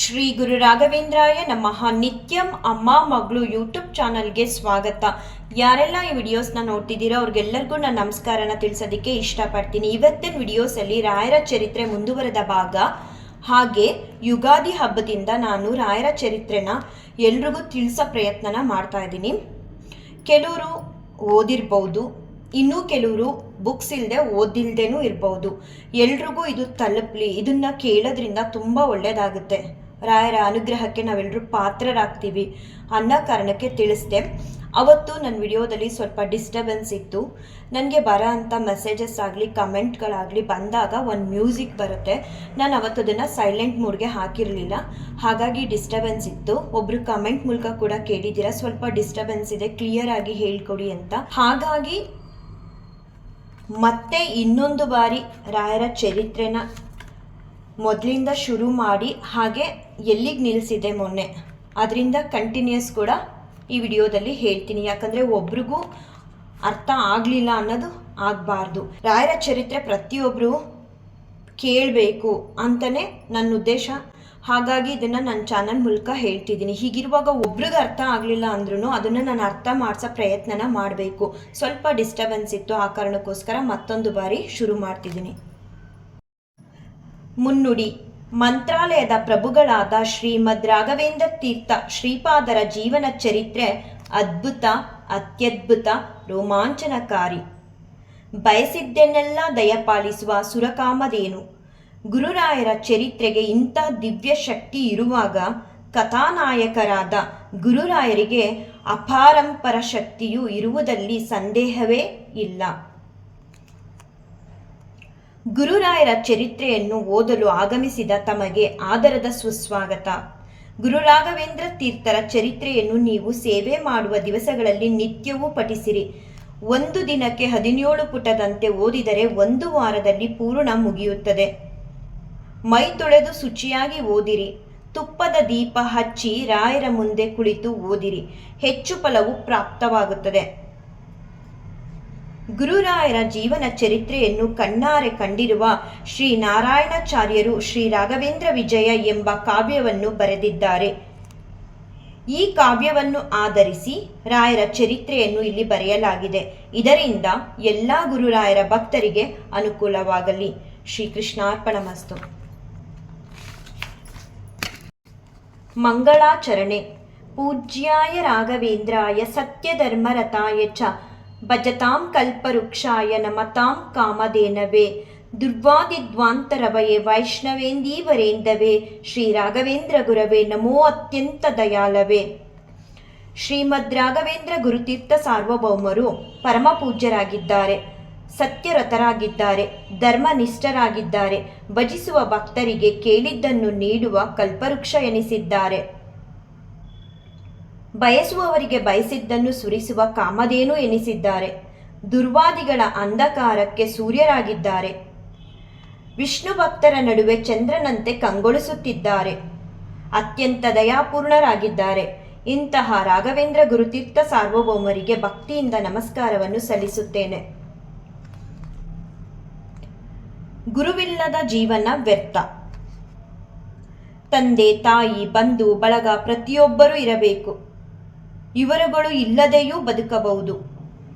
ಶ್ರೀ ಗುರು ರಾಘವೇಂದ್ರಾಯ ನಮಃ. ನಿತ್ಯಂ ಅಮ್ಮ ಮಗಳು ಯೂಟ್ಯೂಬ್ ಚಾನಲ್ಗೆ ಸ್ವಾಗತ. ಯಾರೆಲ್ಲ ಈ ವಿಡಿಯೋಸ್ನ ನೋಡ್ತಿದ್ದೀರೋ ಅವ್ರಿಗೆಲ್ಲರಿಗೂ ನಾನು ನಮಸ್ಕಾರನ ತಿಳಿಸೋದಕ್ಕೆ ಇಷ್ಟಪಡ್ತೀನಿ. ಇವತ್ತಿನ ವಿಡಿಯೋಸಲ್ಲಿ ರಾಯರ ಚರಿತ್ರೆ ಮುಂದುವರೆದ ಭಾಗ. ಹಾಗೆ ಯುಗಾದಿ ಹಬ್ಬದಿಂದ ನಾನು ರಾಯರ ಚರಿತ್ರೆನ ಎಲ್ರಿಗೂ ತಿಳಿಸೋ ಪ್ರಯತ್ನನ ಮಾಡ್ತಾ ಇದ್ದೀನಿ. ಕೆಲವರು ಓದಿರ್ಬೋದು, ಇನ್ನೂ ಕೆಲವರು ಬುಕ್ಸ್ ಇಲ್ಲದೆ ಓದಿಲ್ದೇನೂ ಇರ್ಬೋದು. ಎಲ್ರಿಗೂ ಇದು ತಲುಪಲಿ. ಇದನ್ನು ಕೇಳೋದ್ರಿಂದ ತುಂಬ ಒಳ್ಳೆಯದಾಗುತ್ತೆ ರಾಯರ ಅನುಗ್ರಹಕ್ಕೆ ನಾವೆಲ್ಲರೂ ಪಾತ್ರರಾಗ್ತೀವಿ ಅನ್ನೋ ಕಾರಣಕ್ಕೆ ತಿಳಿಸ್ದೆ. ಅವತ್ತು ನನ್ನ ವಿಡಿಯೋದಲ್ಲಿ ಸ್ವಲ್ಪ ಡಿಸ್ಟರ್ಬೆನ್ಸ್ ಇತ್ತು. ನನಗೆ ಬರೋ ಅಂಥ ಮೆಸೇಜಸ್ ಆಗಲಿ ಕಮೆಂಟ್ಗಳಾಗಲಿ ಬಂದಾಗ ಒಂದು ಮ್ಯೂಸಿಕ್ ಬರುತ್ತೆ. ನಾನು ಅವತ್ತು ಅದನ್ನು ಸೈಲೆಂಟ್ ಮೂಡ್ಗೆ ಹಾಕಿರಲಿಲ್ಲ. ಹಾಗಾಗಿ ಡಿಸ್ಟರ್ಬೆನ್ಸ್ ಇತ್ತು. ಒಬ್ಬರು ಕಮೆಂಟ್ ಮೂಲಕ ಕೂಡ ಕೇಳಿದ್ದೀರಾ? ಸ್ವಲ್ಪ ಡಿಸ್ಟರ್ಬೆನ್ಸ್ ಇದೆ ಕ್ಲಿಯರ್ ಆಗಿ ಹೇಳ್ಕೊಡಿ ಅಂತ. ಹಾಗಾಗಿ ಮತ್ತೆ ಇನ್ನೊಂದು ಬಾರಿ ರಾಯರ ಚರಿತ್ರೆನ ಮೊದಲಿಂದ ಶುರು ಮಾಡಿ, ಹಾಗೆ ಎಲ್ಲಿಗೆ ನಿಲ್ಲಿಸಿದೆ ಮೊನ್ನೆ? ಅದರಿಂದ ಕಂಟಿನ್ಯೂಸ್ ಕೂಡ ಈ ವಿಡಿಯೋದಲ್ಲಿ ಹೇಳ್ತೀನಿ. ಯಾಕಂದರೆ ಒಬ್ರಿಗೂ ಅರ್ಥ ಆಗಲಿಲ್ಲ ಅನ್ನೋದು ಆಗಬಾರ್ದು. ರಾಯರ ಚರಿತ್ರೆ ಪ್ರತಿಯೊಬ್ಬರು ಕೇಳಬೇಕು ಅಂತಲೇ ನನ್ನ ಉದ್ದೇಶ. ಹಾಗಾಗಿ ಇದನ್ನು ನನ್ನ ಚಾನಲ್ ಮೂಲಕ ಹೇಳ್ತಿದ್ದೀನಿ. ಹೀಗಿರುವಾಗ ಒಬ್ರಿಗೆ ಅರ್ಥ ಆಗಲಿಲ್ಲ ಅಂದ್ರೂ ಅದನ್ನು ನಾನು ಅರ್ಥ ಮಾಡಿಸೋ ಪ್ರಯತ್ನನ ಮಾಡಬೇಕು. ಸ್ವಲ್ಪ ಡಿಸ್ಟರ್ಬೆನ್ಸ್ ಇತ್ತು ಆ ಕಾರಣಕ್ಕೋಸ್ಕರ ಮತ್ತೊಂದು ಬಾರಿ ಶುರು ಮಾಡ್ತಿದ್ದೀನಿ. ಮುನ್ನುಡಿ. ಮಂತ್ರಾಲಯದ ಪ್ರಭುಗಳಾದ ಶ್ರೀಮದ್ ರಾಘವೇಂದ್ರ ತೀರ್ಥ ಶ್ರೀಪಾದರ ಜೀವನ ಚರಿತ್ರೆ ಅದ್ಭುತ, ಅತ್ಯದ್ಭುತ, ರೋಮಾಂಚನಕಾರಿ. ಬಯಸಿದ್ದನ್ನೆಲ್ಲ ದಯಪಾಲಿಸುವ ಸುರಕಾಮದೇನು ಗುರುರಾಯರ ಚರಿತ್ರೆಗೆ ಇಂಥ ದಿವ್ಯ ಶಕ್ತಿ ಇರುವಾಗ ಕಥಾನಾಯಕರಾದ ಗುರುರಾಯರಿಗೆ ಅಪಾರಂಪರ ಶಕ್ತಿಯು ಇರುವುದಲ್ಲಿ ಸಂದೇಹವೇ ಇಲ್ಲ. ಗುರುರಾಯರ ಚರಿತ್ರೆಯನ್ನು ಓದಲು ಆಗಮಿಸಿದ ತಮಗೆ ಆದರದ ಸುಸ್ವಾಗತ. ಗುರುರಾಘವೇಂದ್ರ ತೀರ್ಥರ ಚರಿತ್ರೆಯನ್ನು ನೀವು ಸೇವೆ ಮಾಡುವ ದಿವಸಗಳಲ್ಲಿ ನಿತ್ಯವೂ ಪಠಿಸಿರಿ. ಒಂದು ದಿನಕ್ಕೆ ಹದಿನೇಳು ಪುಟದಂತೆ ಓದಿದರೆ ಒಂದು ವಾರದಲ್ಲಿ ಪೂರ್ಣ ಮುಗಿಯುತ್ತದೆ. ಮೈ ತೊಳೆದು ಶುಚಿಯಾಗಿ ಓದಿರಿ. ತುಪ್ಪದ ದೀಪ ಹಚ್ಚಿ ರಾಯರ ಮುಂದೆ ಕುಳಿತು ಓದಿರಿ. ಹೆಚ್ಚು ಫಲವು ಪ್ರಾಪ್ತವಾಗುತ್ತದೆ. ಗುರುರಾಯರ ಜೀವನ ಚರಿತ್ರೆಯನ್ನು ಕಣ್ಣಾರೆ ಕಂಡಿರುವ ಶ್ರೀ ನಾರಾಯಣಾಚಾರ್ಯರು ಶ್ರೀ ರಾಘವೇಂದ್ರ ವಿಜಯ ಎಂಬ ಕಾವ್ಯವನ್ನು ಬರೆದಿದ್ದಾರೆ. ಈ ಕಾವ್ಯವನ್ನು ಆಧರಿಸಿ ರಾಯರ ಚರಿತ್ರೆಯನ್ನು ಇಲ್ಲಿ ಬರೆಯಲಾಗಿದೆ. ಇದರಿಂದ ಎಲ್ಲ ಗುರುರಾಯರ ಭಕ್ತರಿಗೆ ಅನುಕೂಲವಾಗಲಿ. ಶ್ರೀಕೃಷ್ಣಾರ್ಪಣಮಸ್ತು ಮಂಗಳಾಚರಣೆ. ಪೂಜ್ಯಾಯ ರಾಘವೇಂದ್ರಾಯ ಸತ್ಯಧರ್ಮರತಾಯ ಚ ಭಜತಾಂ ಕಲ್ಪವೃಕ್ಷಾಯ ನಮತಾಂ ಕಾಮಧೇನವೇ. ದುರ್ವಾದಿದ್ವಾಂತರವಯೇ ವೈಷ್ಣವೇಂದೀವರೇಂದವೇ ಶ್ರೀ ರಾಘವೇಂದ್ರ ಗುರವೇ ನಮೋ ಅತ್ಯಂತ ದಯಾಲವೇ ಶ್ರೀಮದ್ ರಾಘವೇಂದ್ರ ಗುರುತೀರ್ಥ ಸಾರ್ವಭೌಮರು ಪರಮ ಪೂಜ್ಯರಾಗಿದ್ದಾರೆ. ಸತ್ಯರತರಾಗಿದ್ದಾರೆ ಧರ್ಮನಿಷ್ಠರಾಗಿದ್ದಾರೆ. ಭಜಿಸುವ ಭಕ್ತರಿಗೆ ಕೇಳಿದ್ದನ್ನು ನೀಡುವ ಕಲ್ಪವೃಕ್ಷ ಎನಿಸಿದ್ದಾರೆ. ಬಯಸುವವರಿಗೆ ಬಯಸಿದ್ದನ್ನು ಸುರಿಸುವ ಕಾಮಧೇನು ಎನಿಸಿದ್ದಾರೆ. ದುರ್ವಾದಿಗಳ ಅಂಧಕಾರಕ್ಕೆ ಸೂರ್ಯರಾಗಿದ್ದಾರೆ. ವಿಷ್ಣು ಭಕ್ತರ ನಡುವೆ ಚಂದ್ರನಂತೆ ಕಂಗೊಳಿಸುತ್ತಿದ್ದಾರೆ. ಅತ್ಯಂತ ದಯಾಪೂರ್ಣರಾಗಿದ್ದಾರೆ. ಇಂತಹ ರಾಘವೇಂದ್ರ ಗುರುತೀರ್ಥ ಸಾರ್ವಭೌಮರಿಗೆ ಭಕ್ತಿಯಿಂದ ನಮಸ್ಕಾರವನ್ನು ಸಲ್ಲಿಸುತ್ತೇನೆ. ಗುರುವಿಲ್ಲದ ಜೀವನ ವ್ಯರ್ಥ. ತಂದೆ, ತಾಯಿ, ಬಂಧು, ಬಳಗ ಪ್ರತಿಯೊಬ್ಬರೂ ಇರಬೇಕು. ಇವರುಗಳು ಇಲ್ಲದೆಯೂ ಬದುಕಬಹುದು.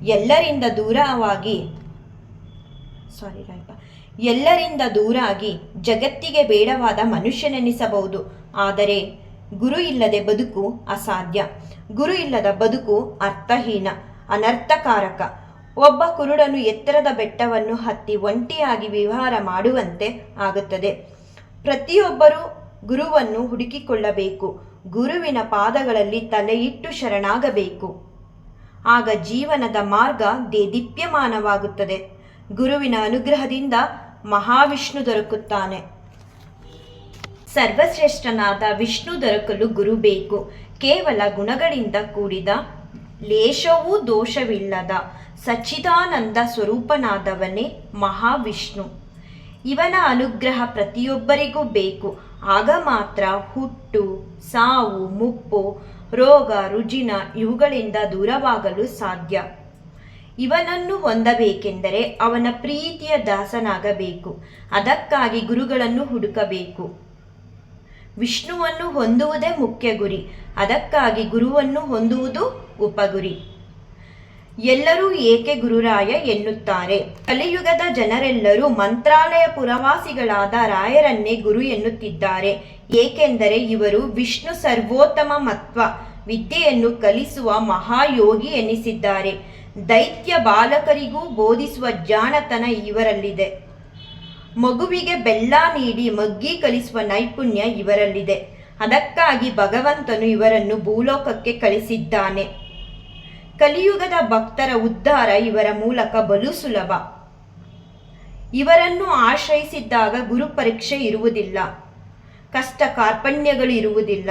ಎಲ್ಲರಿಂದ ದೂರವಾಗಿ ಸಾರಿ ರಾಯಪ್ಪ, ಎಲ್ಲರಿಂದ ದೂರಾಗಿ ಜಗತ್ತಿಗೆ ಬೇಡವಾದ ಮನುಷ್ಯನೆನಿಸಬಹುದು. ಆದರೆ ಗುರು ಇಲ್ಲದೆ ಬದುಕು ಅಸಾಧ್ಯ. ಗುರು ಇಲ್ಲದ ಬದುಕು ಅರ್ಥಹೀನ, ಅನರ್ಥಕಾರಕ. ಒಬ್ಬ ಕುರುಡನು ಎತ್ತರದ ಬೆಟ್ಟವನ್ನು ಹತ್ತಿ ಒಂಟಿಯಾಗಿ ವಿಹಾರ ಮಾಡುವಂತೆ ಆಗುತ್ತದೆ. ಪ್ರತಿಯೊಬ್ಬರೂ ಗುರುವನ್ನು ಹುಡುಕಿಕೊಳ್ಳಬೇಕು. ಗುರುವಿನ ಪಾದಗಳಲ್ಲಿ ತಲೆಯಿಟ್ಟು ಶರಣಾಗಬೇಕು. ಆಗ ಜೀವನದ ಮಾರ್ಗ ದೇದೀಪ್ಯಮಾನವಾಗುತ್ತದೆ. ಗುರುವಿನ ಅನುಗ್ರಹದಿಂದ ಮಹಾವಿಷ್ಣು ದೊರಕುತ್ತಾನೆ. ಸರ್ವಶ್ರೇಷ್ಠನಾದ ವಿಷ್ಣು ದೊರಕಲು ಗುರು ಬೇಕು. ಕೇವಲ ಗುಣಗಳಿಂದ ಕೂಡಿದ ಲೇಷವೂ ದೋಷವಿಲ್ಲದ ಸಚ್ಚಿದಾನಂದ ಸ್ವರೂಪನಾದವನೇ ಮಹಾವಿಷ್ಣು. ಇವನ ಅನುಗ್ರಹ ಪ್ರತಿಯೊಬ್ಬರಿಗೂ ಬೇಕು. ಆಗ ಮಾತ್ರ ಹುಟ್ಟು, ಸಾವು, ಮುಪ್ಪು, ರೋಗ, ರುಜಿನ ಇವುಗಳಿಂದ ದೂರವಾಗಲು ಸಾಧ್ಯ. ಇವನನ್ನು ಹೊಂದಬೇಕೆಂದರೆ ಅವನ ಪ್ರೀತಿಯ ದಾಸನಾಗಬೇಕು. ಅದಕ್ಕಾಗಿ ಗುರುಗಳನ್ನು ಹುಡುಕಬೇಕು. ವಿಷ್ಣುವನ್ನು ಹೊಂದುವುದೇ ಮುಖ್ಯ ಗುರಿ. ಅದಕ್ಕಾಗಿ ಗುರುವನ್ನು ಹೊಂದುವುದು ಉಪಗುರಿ. ಎಲ್ಲರೂ ಏಕೆ ಗುರುರಾಯ ಎನ್ನುತ್ತಾರೆ? ಕಲಿಯುಗದ ಜನರೆಲ್ಲರೂ ಮಂತ್ರಾಲಯ ಪುರವಾಸಿಗಳಾದ ರಾಯರನ್ನೇ ಗುರು ಎನ್ನುತ್ತಿದ್ದಾರೆ. ಏಕೆಂದರೆ ಇವರು ವಿಷ್ಣು ಸರ್ವೋತ್ತಮ ಮತ್ವ, ವಿದ್ಯೆಯನ್ನು ಕಲಿಸುವ ಮಹಾಯೋಗಿ ಎನ್ನಿಸಿದ್ದಾರೆ ದೈತ್ಯ ಬಾಲಕರಿಗೂ ಬೋಧಿಸುವ ಜಾಣತನ ಇವರಲ್ಲಿದೆ. ಮಗುವಿಗೆ ಬೆಲ್ಲ ನೀಡಿ ಮಗ್ಗಿ ಕಲಿಸುವ ನೈಪುಣ್ಯ ಇವರಲ್ಲಿದೆ. ಅದಕ್ಕಾಗಿ ಭಗವಂತನು ಇವರನ್ನು ಭೂಲೋಕಕ್ಕೆ ಕಳಿಸಿದ್ದಾನೆ. ಕಲಿಯುಗದ ಭಕ್ತರ ಉದ್ಧಾರ ಇವರ ಮೂಲಕ ಬಲು ಸುಲಭ. ಇವರನ್ನು ಆಶ್ರಯಿಸಿದ್ದಾಗ ಗುರು ಪರೀಕ್ಷೆ ಇರುವುದಿಲ್ಲ. ಕಷ್ಟ ಕಾರ್ಪಣ್ಯಗಳು ಇರುವುದಿಲ್ಲ.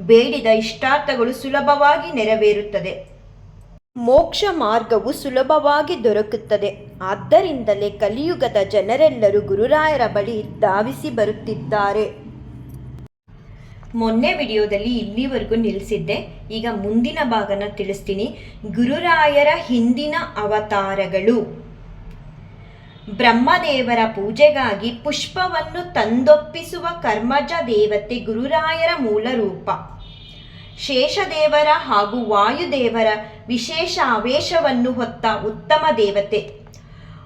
ಬೇಡಿದ ಇಷ್ಟಾರ್ಥಗಳು ಸುಲಭವಾಗಿ ನೆರವೇರುತ್ತದೆ. ಮೋಕ್ಷ ಮಾರ್ಗವು ಸುಲಭವಾಗಿ ದೊರಕುತ್ತದೆ. ಆದ್ದರಿಂದಲೇ ಕಲಿಯುಗದ ಜನರೆಲ್ಲರೂ ಗುರುರಾಯರ ಬಳಿ ಧಾವಿಸಿ ಬರುತ್ತಿದ್ದಾರೆ. ಮೊನ್ನೆ ವಿಡಿಯೋದಲ್ಲಿ ಇಲ್ಲಿವರೆಗೂ ನಿಲ್ಲಿಸಿದ್ದೆ ಈಗ ಮುಂದಿನ ಭಾಗನ ತಿಳಿಸ್ತೀನಿ. ಗುರುರಾಯರ ಹಿಂದಿನ ಅವತಾರಗಳು. ಬ್ರಹ್ಮದೇವರ ಪೂಜೆಗಾಗಿ ಪುಷ್ಪವನ್ನು ತಂದೊಪ್ಪಿಸುವ ಕರ್ಮಜ ದೇವತೆ ಗುರುರಾಯರ ಮೂಲ ರೂಪ. ಶೇಷದೇವರ ಹಾಗೂ ವಾಯುದೇವರ ವಿಶೇಷ ಆವೇಶವನ್ನು ಹೊತ್ತ ಉತ್ತಮ ದೇವತೆ.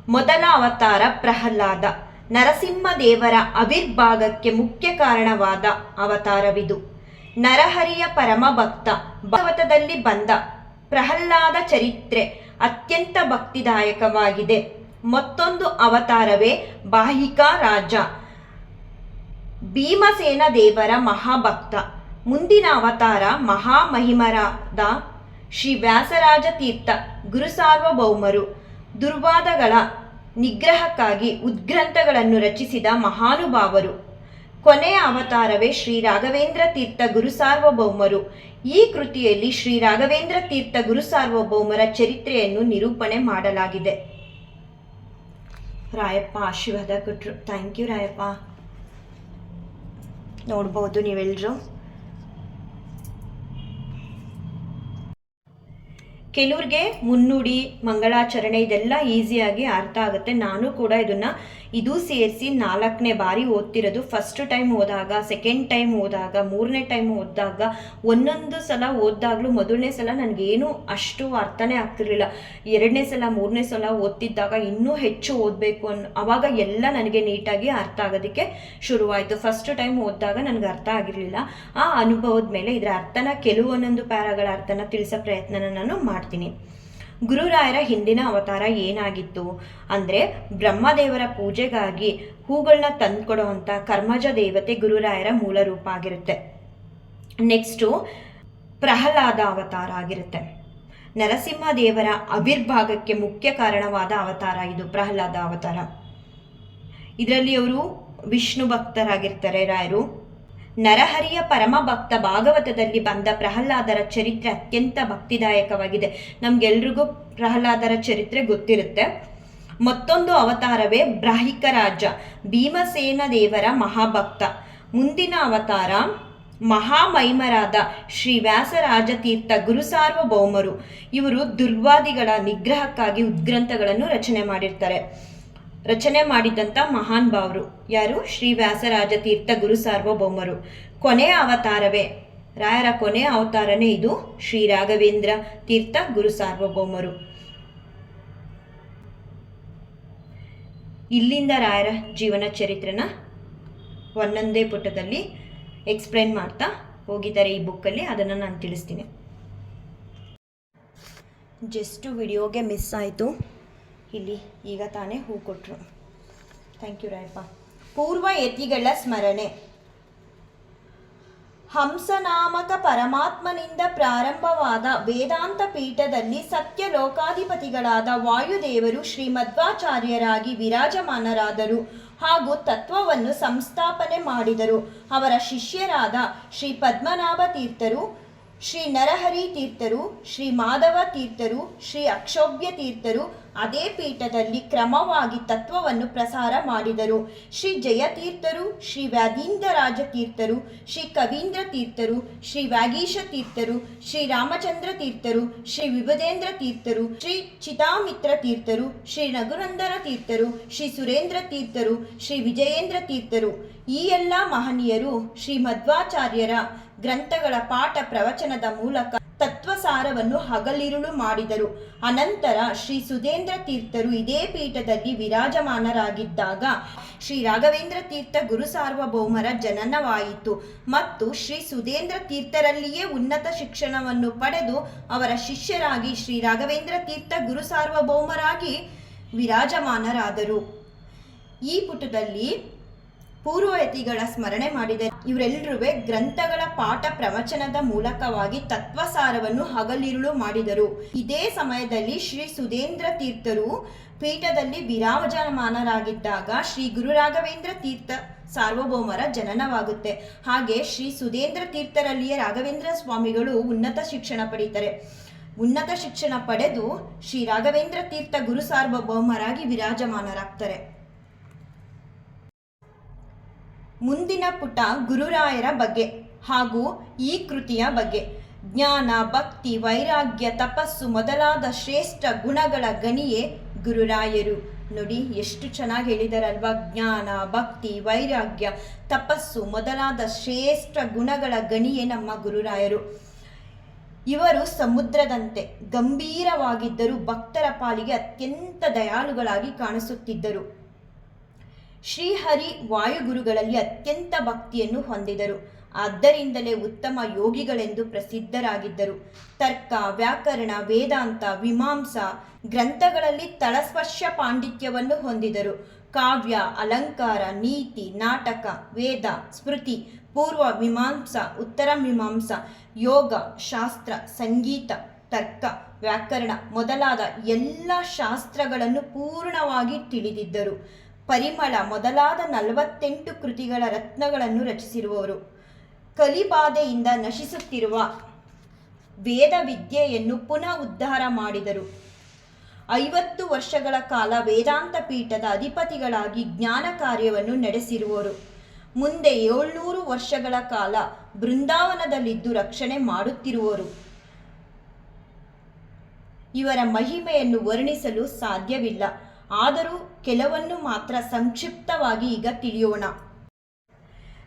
ಮೊದಲ ಅವತಾರ ಪ್ರಹ್ಲಾದ. ನರಸಿಂಹದೇವರ ಅವಿರ್ಭಾಗಕ್ಕೆ ಮುಖ್ಯ ಕಾರಣವಾದ ಅವತಾರವಿದು. ನರಹರಿಯ ಪರಮ ಭಕ್ತ ಭಾಗವತದಲ್ಲಿ ಬಂದ ಪ್ರಹ್ಲಾದ ಚರಿತ್ರೆ ಅತ್ಯಂತ ಭಕ್ತಿದಾಯಕವಾಗಿದೆ. ಮತ್ತೊಂದು ಅವತಾರವೇ ಬಾಹಿಕಾ ರಾಜ. ಭೀಮಸೇನ ದೇವರ ಮಹಾಭಕ್ತ. ಮುಂದಿನ ಅವತಾರ ಮಹಾಮಹಿಮರಾದ ಶ್ರೀ ವ್ಯಾಸರಾಜ ತೀರ್ಥ ಗುರು ಸಾರ್ವಭೌಮರು ದುರ್ವಾದಗಳ ನಿಗ್ರಹಕ್ಕಾಗಿ ಉದ್ಗ್ರಂಥಗಳನ್ನು ರಚಿಸಿದ ಮಹಾನುಭಾವರು. ಕೊನೆಯ ಅವತಾರವೇ ಶ್ರೀ ರಾಘವೇಂದ್ರ ತೀರ್ಥ ಗುರು ಸಾರ್ವಭೌಮರು. ಈ ಕೃತಿಯಲ್ಲಿ ಶ್ರೀ ರಾಘವೇಂದ್ರ ತೀರ್ಥ ಗುರು ಸಾರ್ವಭೌಮರ ಚರಿತ್ರೆಯನ್ನು ನಿರೂಪಣೆ ಮಾಡಲಾಗಿದೆ. ರಾಯಪ್ಪ ಆಶೀರ್ವಾದ ಕೊಟ್ಟರು ಥ್ಯಾಂಕ್ ಯು ರಾಯಪ್ಪ. ನೋಡ್ಬೋದು ನೀವೆಲ್ಲರೂ ಕೆಲವ್ರಿಗೆ ಮುನ್ನುಡಿ, ಮಂಗಳಾಚರಣೆ ಇದೆಲ್ಲ ಈಸಿಯಾಗಿ ಅರ್ಥ ಆಗುತ್ತೆ. ನಾನು ಕೂಡ ಇದನ್ನ ಇದು ಸೇರಿಸಿ ನಾಲ್ಕನೇ ಬಾರಿ ಓದ್ತಿರೋದು. ಫಸ್ಟ್ ಟೈಮ್ ಓದಾಗ ಸೆಕೆಂಡ್ ಟೈಮ್ ಓದಾಗ, ಮೂರನೇ ಟೈಮ್ ಓದಿದಾಗ, ಒಂದೊಂದು ಸಲ ಓದಿದಾಗಲೂ ಮೊದಲನೇ ಸಲ ನನಗೇನು ಅಷ್ಟು ಅರ್ಥನೇ ಆಗ್ತಿರ್ಲಿಲ್ಲ. ಎರಡನೇ ಸಲ, ಮೂರನೇ ಸಲ ಓದ್ತಿದ್ದಾಗ ಇನ್ನೂ ಹೆಚ್ಚು ಓದಬೇಕು ಅನ್ ಆವಾಗ ಎಲ್ಲ ನನಗೆ ನೀಟಾಗಿ ಅರ್ಥ ಆಗೋದಕ್ಕೆ ಶುರುವಾಯಿತು. ಫಸ್ಟ್ ಟೈಮ್ ಓದಿದಾಗ ನನಗೆ ಅರ್ಥ ಆಗಿರಲಿಲ್ಲ. ಆ ಅನುಭವದ ಮೇಲೆ ಇದರ ಅರ್ಥನ, ಕೆಲವೊಂದೊಂದು ಪ್ಯಾರಾಗಳ ಅರ್ಥನ ತಿಳಿಸೋ ಪ್ರಯತ್ನನ ನಾನು ಮಾಡ್ತೀನಿ. ಗುರುರಾಯರ ಹಿಂದಿನ ಅವತಾರ ಏನಾಗಿತ್ತು? ಅಂದರೆ ಬ್ರಹ್ಮದೇವರ ಪೂಜೆಗಾಗಿ ಹೂಗಳನ್ನ ತಂದುಕೊಡುವಂಥ ಕರ್ಮಜ ದೇವತೆ ಗುರುರಾಯರ ಮೂಲ ರೂಪ ಆಗಿರುತ್ತೆ. ನೆಕ್ಸ್ಟು ಪ್ರಹ್ಲಾದ ಅವತಾರ ಆಗಿರುತ್ತೆ. ನರಸಿಂಹ ದೇವರ ಅವಿರ್ಭಾಗಕ್ಕೆ ಮುಖ್ಯ ಕಾರಣವಾದ ಅವತಾರ ಇದು, ಪ್ರಹ್ಲಾದ ಅವತಾರ. ಇದರಲ್ಲಿ ಅವರು ವಿಷ್ಣು ಭಕ್ತರಾಗಿರ್ತಾರೆ ರಾಯರು. ನರಹರಿಯ ಪರಮ ಭಕ್ತ ಭಾಗವತದಲ್ಲಿ ಬಂದ ಪ್ರಹ್ಲಾದರ ಚರಿತ್ರೆ ಅತ್ಯಂತ ಭಕ್ತಿದಾಯಕವಾಗಿದೆ. ನಮ್ಗೆಲ್ರಿಗೂ ಪ್ರಹ್ಲಾದರ ಚರಿತ್ರೆ ಗೊತ್ತಿರುತ್ತೆ. ಮತ್ತೊಂದು ಅವತಾರವೇ ಬ್ರಾಹಿಕ ರಾಜ, ಭೀಮಸೇನ ದೇವರ ಮಹಾಭಕ್ತ. ಮುಂದಿನ ಅವತಾರ ಮಹಾಮೈಮರಾದ ಶ್ರೀ ವ್ಯಾಸರಾಜ ತೀರ್ಥ ಗುರು ಸಾರ್ವಭೌಮರು. ಇವರು ದುರ್ವಾದಿಗಳ ನಿಗ್ರಹಕ್ಕಾಗಿ ಉದ್ಗ್ರಂಥಗಳನ್ನು ರಚನೆ ಮಾಡಿರ್ತಾರೆ. ರಚನೆ ಮಾಡಿದಂಥ ಮಹಾನ್ ಭಾವರು ಯಾರು? ಶ್ರೀ ವ್ಯಾಸರಾಜ ತೀರ್ಥ ಗುರು ಸಾರ್ವಭೌಮರು. ಕೊನೆಯ ಅವತಾರವೇ. ರಾಯರ ಕೊನೆಯ ಅವತಾರನೇ ಇದು ಶ್ರೀ ರಾಘವೇಂದ್ರ ತೀರ್ಥ ಗುರು ಸಾರ್ವಭೌಮರು. ಇಲ್ಲಿಂದ ರಾಯರ ಜೀವನ ಚರಿತ್ರೆನ ಒಂದೊಂದೇ ಪುಟದಲ್ಲಿ ಎಕ್ಸ್ಪ್ಲೈನ್ ಮಾಡ್ತಾ ಹೋಗಿದ್ದಾರೆ ಈ ಬುಕ್ಕಲ್ಲಿ ಅದನ್ನು ನಾನು ತಿಳಿಸ್ತೀನಿ. ಜಸ್ಟು ವಿಡಿಯೋಗೆ ಮಿಸ್ ಆಯಿತು. ಇಲ್ಲಿ ಈಗ ತಾನೇ ಹೂ ಕೊಟ್ಟರು ಥ್ಯಾಂಕ್ ಯು ರಾಯಪ್ಪ. ಪೂರ್ವ ಯತಿಗಳ ಸ್ಮರಣೆ. ಹಂಸನಾಮಕ ಪರಮಾತ್ಮನಿಂದ ಪ್ರಾರಂಭವಾದ ವೇದಾಂತ ಪೀಠದಲ್ಲಿ ಸತ್ಯ ಲೋಕಾಧಿಪತಿಗಳಾದ ವಾಯುದೇವರು ಶ್ರೀಮಧ್ವಾಚಾರ್ಯರಾಗಿ ವಿರಾಜಮಾನರಾದರು ಹಾಗೂ ತತ್ವವನ್ನು ಸಂಸ್ಥಾಪನೆ ಮಾಡಿದರು. ಅವರ ಶಿಷ್ಯರಾದ ಶ್ರೀ ಪದ್ಮನಾಭ ತೀರ್ಥರು, ಶ್ರೀ ನರಹರಿ ತೀರ್ಥರು, ಶ್ರೀ ಮಾಧವ ತೀರ್ಥರು, ಶ್ರೀ ಅಕ್ಷೋಭ್ಯ ತೀರ್ಥರು ಅದೇ ಪೀಠದಲ್ಲಿ ಕ್ರಮವಾಗಿ ತತ್ವವನ್ನು ಪ್ರಸಾರ ಮಾಡಿದರು. ಶ್ರೀ ಜಯತೀರ್ಥರು, ಶ್ರೀ ವ್ಯಾಧೀಂದ್ರರಾಜ ತೀರ್ಥರು ಶ್ರೀ ಕವೀಂದ್ರ ತೀರ್ಥರು, ಶ್ರೀ ವ್ಯಾಗೀಶ ತೀರ್ಥರು, ಶ್ರೀ ರಾಮಚಂದ್ರ ತೀರ್ಥರು, ಶ್ರೀ ವಿಭದೇಂದ್ರ ತೀರ್ಥರು, ಶ್ರೀ ಚಿತಾಮಿತ್ರ ತೀರ್ಥರು, ಶ್ರೀ ರಘುನಂದನ ತೀರ್ಥರು, ಶ್ರೀ ಸುರೇಂದ್ರ ತೀರ್ಥರು, ಶ್ರೀ ವಿಜಯೇಂದ್ರ ತೀರ್ಥರು. ಈ ಎಲ್ಲ ಮಹನೀಯರು ಶ್ರೀ ಮಧ್ವಾಚಾರ್ಯರ ಗ್ರಂಥಗಳ ಪಾಠ ಪ್ರವಚನದ ಮೂಲಕ ತತ್ವಸಾರವನ್ನು ಹಗಲಿರುಳು ಮಾಡಿದರು. ಅನಂತರ ಶ್ರೀ ಸುಧೇಂದ್ರ ತೀರ್ಥರು ಇದೇ ಪೀಠದಲ್ಲಿ ವಿರಾಜಮಾನರಾಗಿದ್ದಾಗ ಶ್ರೀ ರಾಘವೇಂದ್ರ ತೀರ್ಥ ಗುರು ಸಾರ್ವಭೌಮರ ಜನನವಾಯಿತು ಮತ್ತು ಶ್ರೀ ಸುಧೇಂದ್ರ ತೀರ್ಥರಲ್ಲಿಯೇ ಉನ್ನತ ಶಿಕ್ಷಣವನ್ನು ಪಡೆದು ಅವರ ಶಿಷ್ಯರಾಗಿ ಶ್ರೀ ರಾಘವೇಂದ್ರ ತೀರ್ಥ ಗುರು ಸಾರ್ವಭೌಮರಾಗಿ ವಿರಾಜಮಾನರಾದರು. ಈ ಪುಟದಲ್ಲಿ ಪೂರ್ವಯತಿಗಳ ಸ್ಮರಣೆ ಮಾಡಿದೆ. ಇವರೆಲ್ಲರೂ ಗ್ರಂಥಗಳ ಪಾಠ ಪ್ರವಚನದ ಮೂಲಕವಾಗಿ ತತ್ವಸಾರವನ್ನು ಹಗಲಿರುಳು ಮಾಡಿದರು. ಇದೇ ಸಮಯದಲ್ಲಿ ಶ್ರೀ ಸುಧೇಂದ್ರ ತೀರ್ಥರು ಪೀಠದಲ್ಲಿ ವಿರಾಜಮಾನರಾಗಿದ್ದಾಗ ಶ್ರೀ ಗುರು ರಾಘವೇಂದ್ರ ತೀರ್ಥ ಸಾರ್ವಭೌಮರ ಜನನವಾಗುತ್ತೆ. ಹಾಗೆ ಶ್ರೀ ಸುಧೇಂದ್ರ ತೀರ್ಥರಲ್ಲಿಯೇ ರಾಘವೇಂದ್ರ ಸ್ವಾಮಿಗಳು ಉನ್ನತ ಶಿಕ್ಷಣ ಪಡೀತಾರೆ. ಉನ್ನತ ಶಿಕ್ಷಣ ಪಡೆದು ಶ್ರೀ ರಾಘವೇಂದ್ರ ತೀರ್ಥ ಗುರು ಸಾರ್ವಭೌಮರಾಗಿ ವಿರಾಜಮಾನರಾಗ್ತಾರೆ. ಮುಂದಿನ ಪುಟ ಗುರುರಾಯರ ಬಗ್ಗೆ ಹಾಗೂ ಈ ಕೃತಿಯ ಬಗ್ಗೆ. ಜ್ಞಾನ, ಭಕ್ತಿ, ವೈರಾಗ್ಯ, ತಪಸ್ಸು ಮೊದಲಾದ ಶ್ರೇಷ್ಠ ಗುಣಗಳ ಗಣಿಯೇ ಗುರುರಾಯರು. ನೋಡಿ, ಎಷ್ಟು ಚೆನ್ನಾಗಿ ಹೇಳಿದಾರಲ್ವಾ? ಜ್ಞಾನ, ಭಕ್ತಿ, ವೈರಾಗ್ಯ, ತಪಸ್ಸು ಮೊದಲಾದ ಶ್ರೇಷ್ಠ ಗುಣಗಳ ಗಣಿಯೇ ನಮ್ಮ ಗುರುರಾಯರು. ಇವರು ಸಮುದ್ರದಂತೆ ಗಂಭೀರವಾಗಿದ್ದರೂ ಭಕ್ತರ ಪಾಲಿಗೆ ಅತ್ಯಂತ ದಯಾಳುಗಳಾಗಿ ಕಾಣಿಸುತ್ತಿದ್ದರು. ಶ್ರೀಹರಿ ವಾಯುಗುರುಗಳಲ್ಲಿ ಅತ್ಯಂತ ಭಕ್ತಿಯನ್ನು ಹೊಂದಿದರು. ಆದ್ದರಿಂದಲೇ ಉತ್ತಮ ಯೋಗಿಗಳೆಂದು ಪ್ರಸಿದ್ಧರಾಗಿದ್ದರು. ತರ್ಕ, ವ್ಯಾಕರಣ, ವೇದಾಂತ, ವಿಮಾಂಸ ಗ್ರಂಥಗಳಲ್ಲಿ ತಳಸ್ಪರ್ಶ ಪಾಂಡಿತ್ಯವನ್ನು ಹೊಂದಿದರು. ಕಾವ್ಯ, ಅಲಂಕಾರ, ನೀತಿ, ನಾಟಕ, ವೇದ, ಸ್ಮೃತಿ, ಪೂರ್ವ ಮೀಮಾಂಸ, ಉತ್ತರ ಮೀಮಾಂಸ, ಯೋಗ, ಶಾಸ್ತ್ರ, ಸಂಗೀತ, ತರ್ಕ, ವ್ಯಾಕರಣ ಮೊದಲಾದ ಎಲ್ಲ ಶಾಸ್ತ್ರಗಳನ್ನು ಪೂರ್ಣವಾಗಿ ತಿಳಿದಿದ್ದರು. ಪರಿಮಳ ಮೊದಲಾದ ನಲವತ್ತೆಂಟು ಕೃತಿಗಳ ರತ್ನಗಳನ್ನು ರಚಿಸಿರುವವರು. ಕಲಿಬಾಧೆಯಿಂದ ನಶಿಸುತ್ತಿರುವ ವೇದ ವಿದ್ಯೆಯನ್ನು ಪುನಃ ಉದ್ಧಾರ ಮಾಡಿದರು. ಐವತ್ತು ವರ್ಷಗಳ ಕಾಲ ವೇದಾಂತ ಪೀಠದ ಅಧಿಪತಿಗಳಾಗಿ ಜ್ಞಾನ ಕಾರ್ಯವನ್ನು ನಡೆಸಿರುವರು. ಮುಂದೆ ಏಳ್ನೂರು ವರ್ಷಗಳ ಕಾಲ ಬೃಂದಾವನದಲ್ಲಿದ್ದು ರಕ್ಷಣೆ ಮಾಡುತ್ತಿರುವರು. ಇವರ ಮಹಿಮೆಯನ್ನು ವರ್ಣಿಸಲು ಸಾಧ್ಯವಿಲ್ಲ. ಆದರೂ ಕೆಲವನ್ನು ಮಾತ್ರ ಸಂಕ್ಷಿಪ್ತವಾಗಿ ಈಗ ತಿಳಿಯೋಣ.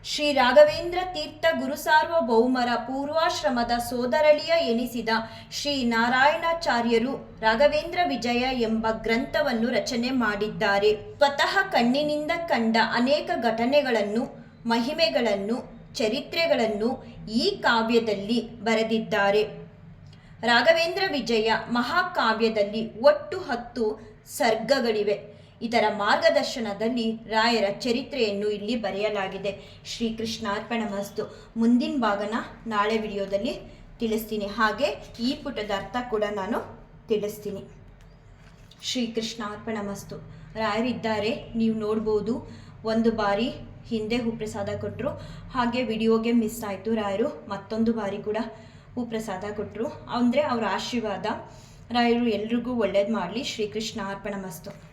ಶ್ರೀ ರಾಘವೇಂದ್ರ ತೀರ್ಥ ಗುರುಸಾರ್ವಭೌಮರ ಪೂರ್ವಾಶ್ರಮದ ಸೋದರಳಿಯ ಎನಿಸಿದ ಶ್ರೀ ನಾರಾಯಣಾಚಾರ್ಯರು ರಾಘವೇಂದ್ರ ವಿಜಯ ಎಂಬ ಗ್ರಂಥವನ್ನು ರಚನೆ ಮಾಡಿದ್ದಾರೆ. ಸ್ವತಃ ಕಣ್ಣಿನಿಂದ ಕಂಡ ಅನೇಕ ಘಟನೆಗಳನ್ನು, ಮಹಿಮೆಗಳನ್ನು, ಚರಿತ್ರೆಗಳನ್ನು ಈ ಕಾವ್ಯದಲ್ಲಿ ಬರೆದಿದ್ದಾರೆ. ರಾಘವೇಂದ್ರ ವಿಜಯ ಮಹಾಕಾವ್ಯದಲ್ಲಿ ಒಟ್ಟು ಹತ್ತು ಸರ್ಗಗಳಿವೆ. ಇದರ ಮಾರ್ಗದರ್ಶನದಲ್ಲಿ ರಾಯರ ಚರಿತ್ರೆಯನ್ನು ಇಲ್ಲಿ ಬರೆಯಲಾಗಿದೆ. ಶ್ರೀಕೃಷ್ಣಾರ್ಪಣ ಮಸ್ತು. ಮುಂದಿನ ಭಾಗನ ನಾಳೆ ವಿಡಿಯೋದಲ್ಲಿ ತಿಳಿಸ್ತೀನಿ. ಹಾಗೆ ಈ ಪುಟದ ಅರ್ಥ ಕೂಡ ನಾನು ತಿಳಿಸ್ತೀನಿ. ಶ್ರೀಕೃಷ್ಣಾರ್ಪಣ ಮಸ್ತು. ರಾಯರಿದ್ದಾರೆ, ನೀವು ನೋಡ್ಬೋದು. ಒಂದು ಬಾರಿ ಹಿಂದೆ ಹೂಪ್ರಸಾದ ಕೊಟ್ಟರು ಹಾಗೆ ವಿಡಿಯೋಗೆ ಮಿಸ್ ಆಯಿತು ರಾಯರು. ಮತ್ತೊಂದು ಬಾರಿ ಕೂಡ ಹೂಪ್ರಸಾದ ಕೊಟ್ಟರು ಅಂದರೆ ಅವರ ಆಶೀರ್ವಾದ ರಾಯರು ಎಲ್ರಿಗೂ ಒಳ್ಳೇದು ಮಾಡಲಿ. ಶ್ರೀಕೃಷ್ಣ ಅರ್ಪಣ ಮಸ್ತು